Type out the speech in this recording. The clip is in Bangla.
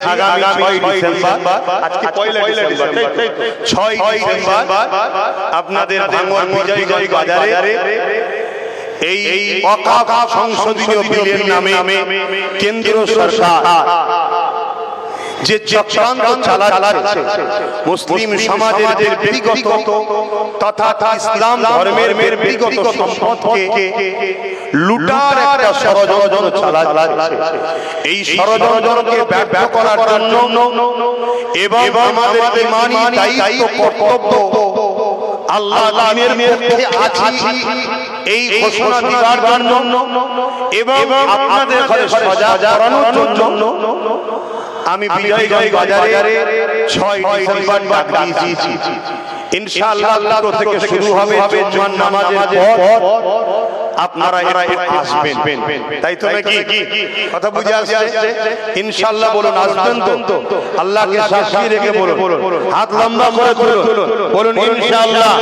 আগামী ছয় ডিসেম্বর আজকে পয়লা ডিসেম্বর। ছয় ডিসেম্বর আপনাদের ভাঙর বিজয়গঞ্জ বাজারে এই অকা সংসদীয় বিলের নামে কেন্দ্র সরকার। যে চক্রান্ত চালাচ্ছে মুসলিম সমাজের ব্যক্তিগত তথা ইসলাম ধর্মের মের ব্যক্তিগত সম্পদকে লুটার একটা ষড়যন্ত্র চালাচ্ছে। এই ষড়যন্ত্রকে ব্যর্থ করার জন্য এবং আমাদের ইমানি দায়িত্ব কর্তব্য আল্লাহ আছি। এই ঘোষণা দেওয়ার জন্য এবং আপনাদের ঘরে সজা করানোর জন্য আমি বিজয়গঞ্জ বাজারে ছয় ডিসেম্বর ডাক দিয়েছি। ইনশাআল্লাহ আল্লাহ থেকে শুরু হবে জুমার নামাজের পর। আপনারা আসবেন। তাই তো নাকি? কথা বুঝে আসছে? ইনশাআল্লাহ বলুন আসবেন তো। আল্লাহকে সাক্ষী রেখে বলুন। হাত লম্বা করে তুলুন। বলুন ইনশাআল্লাহ।